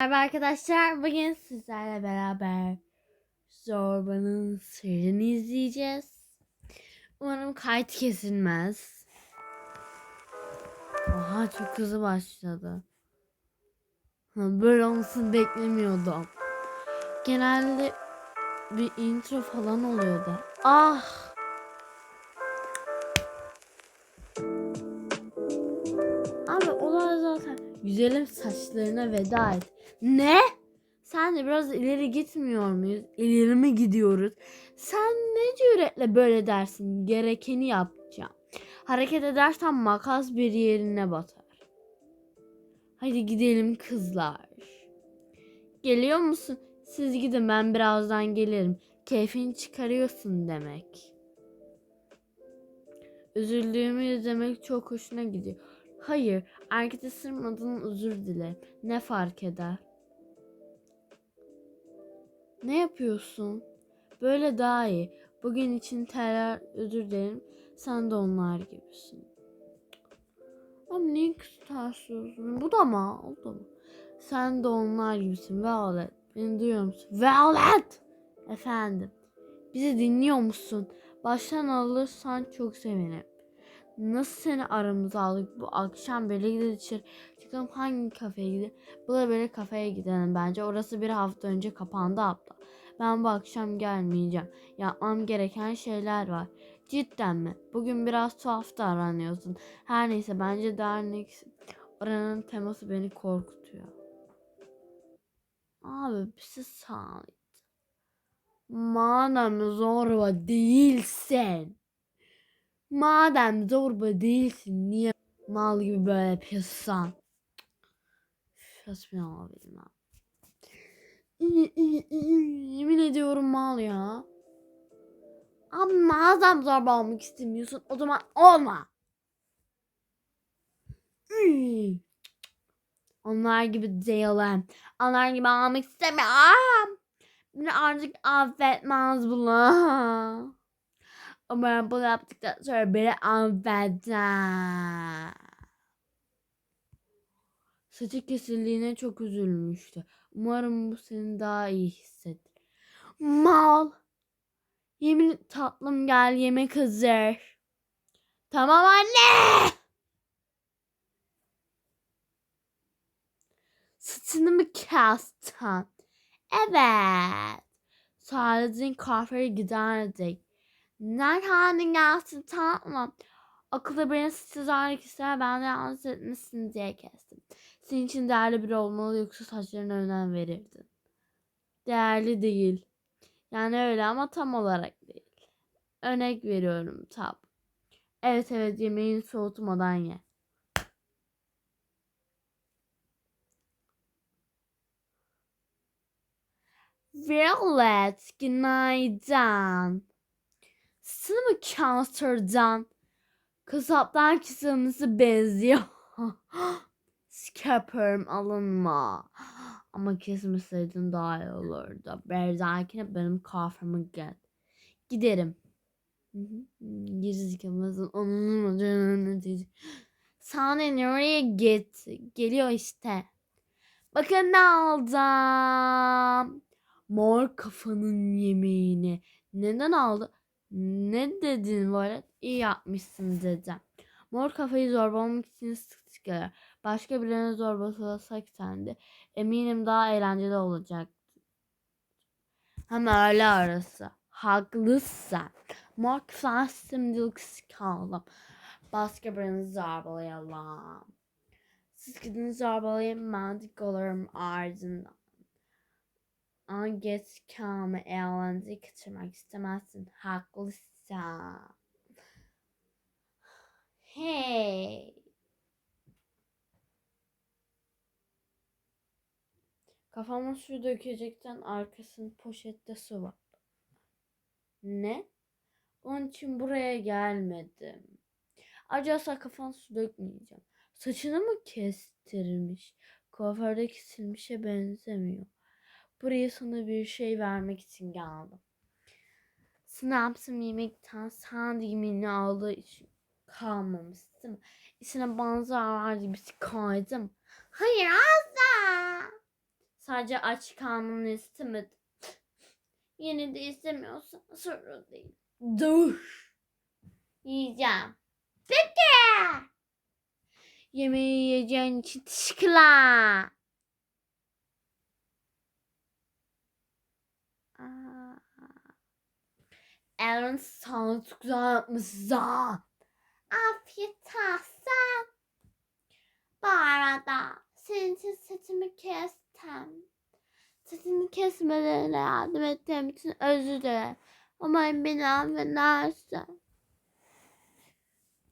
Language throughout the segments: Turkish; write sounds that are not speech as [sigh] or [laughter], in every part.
Merhaba arkadaşlar. Bugün sizlerle beraber Zorba'nın sırrını izleyeceğiz. Umarım kayıt kesilmez. Oha çok hızlı başladı. Böyle olmasını beklemiyordum. Genelde bir intro falan oluyordu. Ah! Abi olay zaten güzelim saçlarına veda et. Ne? Sen de biraz ileri gitmiyor muyuz? İleri mi gidiyoruz? Sen ne cüretle böyle dersin? Gerekeni yapacağım. Hareket edersen makas bir yerine batar. Hadi gidelim kızlar. Geliyor musun? Siz gidin ben birazdan gelirim. Keyfini çıkarıyorsun demek. Üzüldüğümü izlemek çok hoşuna gidiyor. Hayır, erkete sırmadığın özür dile. Ne fark eder? Ne yapıyorsun? Böyle daha iyi. Bugün için tekrar özür dilerim. Sen de onlar gibisin. Ama niye kıskançlıyorsun? Bu da mı? O da mı? Sen de onlar gibisin. Violet. Beni duyuyor musun? Violet! Efendim. Bizi dinliyor musun? Baştan alırsan çok sevinirim. Nasıl seni aramıza aldık bu akşam böyle gidelim dışarı çıkalım hangi kafeye gidelim? Bu da böyle kafeye gidelim bence. Orası bir hafta önce kapandı hatta. Ben bu akşam gelmeyeceğim. Yapmam gereken şeyler var. Cidden mi? Bugün biraz tuhaf davranıyorsun. Her neyse bence dernek oranın teması beni korkutuyor. Abi bir şey sağlayın. Madem zorba değilsen. Madem zorba değilsin niye mal gibi böyle yapıyorsun? Saçmalama benim ha. Yemin ediyorum mal ya. Abi madem zorba olmak istemiyorsun o zaman olma. Onlar gibi değilim. Onlar gibi olmak istemiyorum. Beni artık affetmez bunlar. Ben bunu yaptıktan sonra beni affeder. Saçı kesildiğine çok üzülmüştü. Umarım bu seni daha iyi hissettir. Mal. Yemin tatlım gel yemek hazır. Tamam anne. Saçını mı kestin? Evet. Sadece kahveye giderdik. Nereden gelsin tamam. Akılda beni sıçrayacak ister ben de diye kestim. Senin için değerli biri olmalı yoksa saçlarına önem verirdin. Değerli değil. Yani öyle ama tam olarak değil. Örnek veriyorum tab. Evet evet yemeğini soğutmadan ye. Violet günaydın. Sana mı counter'dan? Kasaptan kisamısı benziyor. [gasps] Scapper'ım alınma. Ama kesmeseydin daha iyi olurdu. Berzakine benim kahvemi get. Giderim. Gerizekalı onun Sana nereye git? Geliyor işte. Bakın ne aldım. Mor kafanın yemeğini. Neden aldı? Ne dedin Valet? İyi yapmışsın dedim. Mor kafayı zorbalamak için sık sık gelir. Başka birine zorbalasak sen de. Eminim daha eğlenceli olacak. Hem öyle arası. Haklısın. Mor kafa şimdilik sıkalım. Başka birini zorbalayalım. Siz gidin zorbalayın ben dik olurum ardından. Ama geç kalma eğlence kaçırmak istemezsin. Haklısın. Hey. Kafama su dökecekten arkasında poşette su var. Ne? Onun için buraya gelmedim. Acaba kafana su dökmeyeceğim. Saçını mı kestirmiş? Kuaförde kesilmişe benzemiyor. Buraya sana bir şey vermek için geldim. Snaps'ım yemekten sandviçini aldığı için kalmamıştım. İçine benzer gibi koydum. Hayır asla. Sadece aç kalmanı istemedim. Yine de istemiyorsan sorun değil. Dur. Yiyeceğim. Peki. Yemeği yiyeceğin için teşekkürler. Sana çok güzel yapmışsın. Afiyet olsun. Bu arada senin için saçımı kestim. Saçımı kesmelerine yardım ettiğim için özür dilerim. Umarım beni affedersin.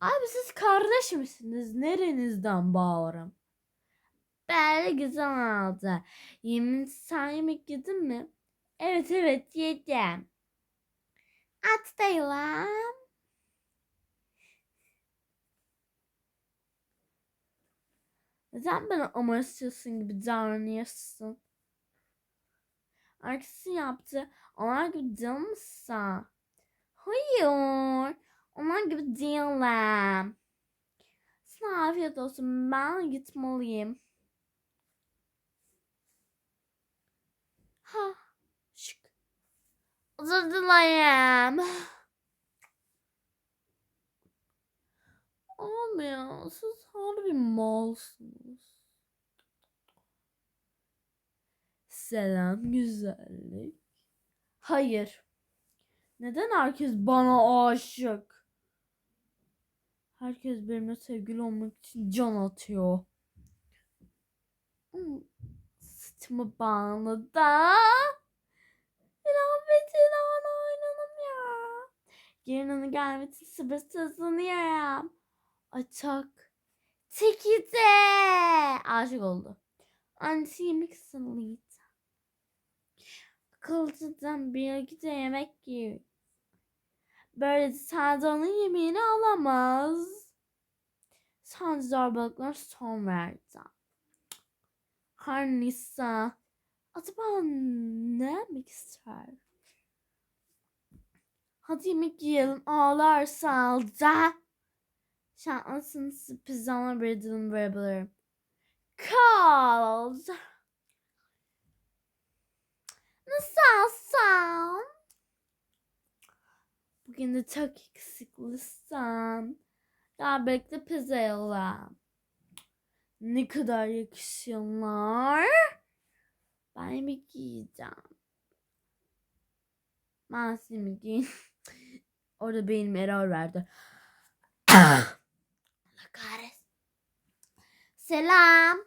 Abi siz kardeş misiniz? Nerenizden bağırım? Böyle güzel oldu. Yemin sen yemek yedin mi? Evet evet yedim. At değilim. Neden bana amaçlıyorsun gibi davranıyorsun? Arkası yaptı. Onlar gibi değil? Hayır. Onlar gibi değilim. Sana afiyet olsun. Ben gitmeliyim. Ha. Özür dilerim. Abi ya siz harbi malsınız. Selam güzellik. Hayır. Neden herkes bana aşık? Herkes benimle sevgili olmak için can atıyor. Hmm, Saçımı bağladı. Gelinin gelmesi sabırsızlanıyorum. Açak. Teki de. Aşık oldu. Annesi yemek ısınlıydı. Akıllıdan bir gide yemek yiyor. Böylece sadece onun yemeğini alamaz. Sadece zorbalıklar son verdi. Her neyse. Acaba ne yemek ister? Hadi yemek yiyelim ağlarsa da. Şanslısın sürprizlerle bir dilim verebilirim. Cold. Nasılsın? Bugün de çok yakışıklısın. Gel bekle pizza yolla. Ne kadar yakışıyorlar. Ben yemek yiyeceğim. Ben yemek yiyeyim. Orada benim error verdi. [coughs] Allah kahretsin. Selam.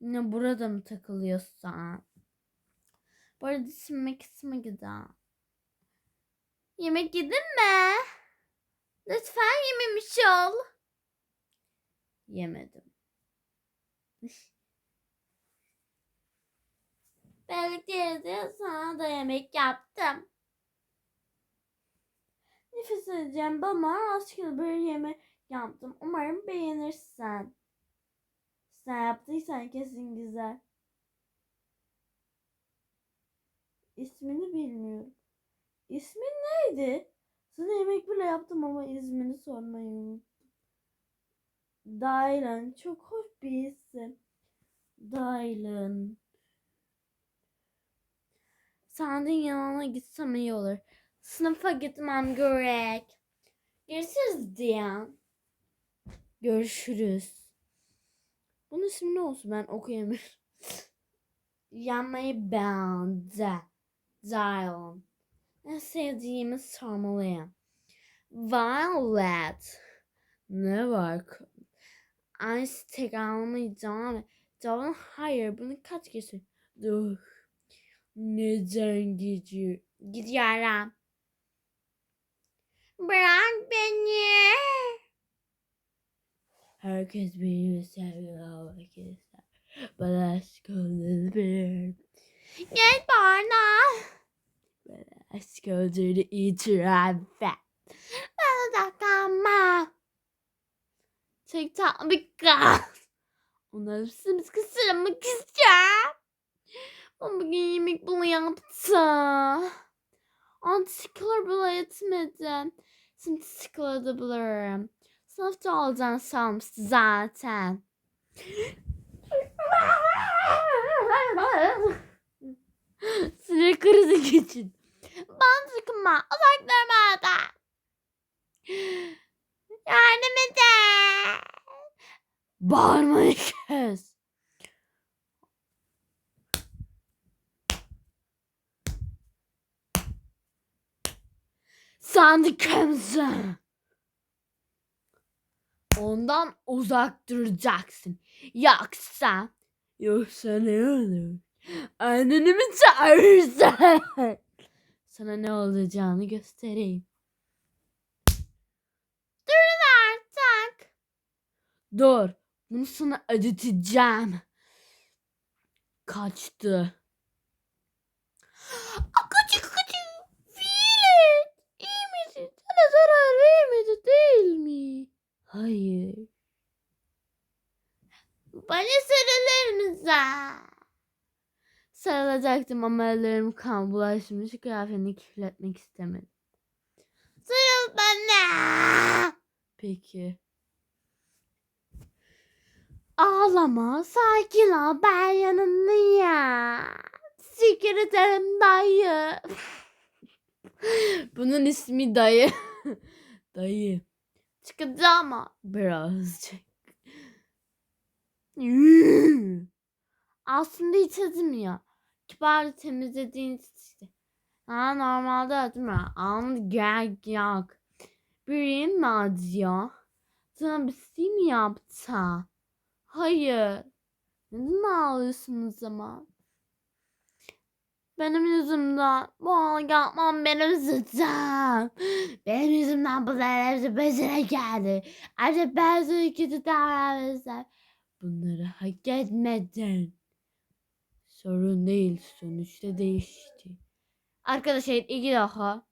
Yine burada mı takılıyorsun? Bu arada düşünme kısmı güzel. Yemek yedin mi? Lütfen yememiş ol. Yemedim. [laughs] Belki de sana da yemek yaptım. Nefes edeceğim bana aşkına bir yemek yaptım. Umarım beğenirsen. Sen yaptıysan kesin güzel. İsmini bilmiyorum. İsmin neydi? Sana yemek bile yaptım ama ismini sormayı unuttum. Dylan. Çok hoş bir isim. Dylan. Sandın yanına gitsem iyi olur. Sınıfa gitmem gerek. Görüşürüz Diyan. Görüşürüz. Bunun ismi ne olsun ben okuyamıyorum. [laughs] Yanmayı bende. Zion. En sevdiğimi sormalıyım. Violet. Ne var? Aynısı tekrar devam et. Cevabın hayır. Bunu kaç kez Dur. Neden gidiyor? Gidiyorum. Bırak beni. Herkes beni seviyor. Herkes Bana aşk olabilir. Gel bana. Bana aşk olduğunu itiraf et. Bana da kalma. Tek bir gaz. Onları sımsıkı sırmak istiyorum. Ben bugün yemek bunu yaptım. Antisikler bile yetmedi. Sintisikler de bilirim. Sınıfta olacağın salmış zaten. [laughs] Sinir krizi geçin. Ben sıkma. Uzak durma oradan. Yardım edin. Bağırmayı kes. Sandık kırmızı. Ondan uzak duracaksın. Yoksa, yoksa ne olur? Anneni mi? Sana ne olacağını göstereyim. Durun artık. Dur. Bunu sana ödeteceğim. Kaçtı. Sana zarar vermedi değil mi? Hayır. Bana sarılır mısın? Sarılacaktım ama ellerim kan bulaşmış. Kıyafetini kirletmek istemedim. Sarıl bana. Peki. Ağlama, sakin ol, ben yanındayım. Teşekkür ederim dayı. Bunun ismi dayı. [laughs] dayı. Çıkacağım ama birazcık. [laughs] Aslında hiç acımıyor. Kibar temizlediğin işte. Ha normalde acımıyor. Ama gerek yok. Birin mi acıyor? Sana bir şey mi yaptı? Hayır. Neden ağlıyorsun o zaman? Benim yüzümden. Bu yapmam benim suçum. Benim yüzümden bunlar hepsi başına geldi. Ayrıca ben sana kötü davranırsam bunları hak etmedin. Sorun değil. Sonuçta değişti. Arkadaşlar iki daha.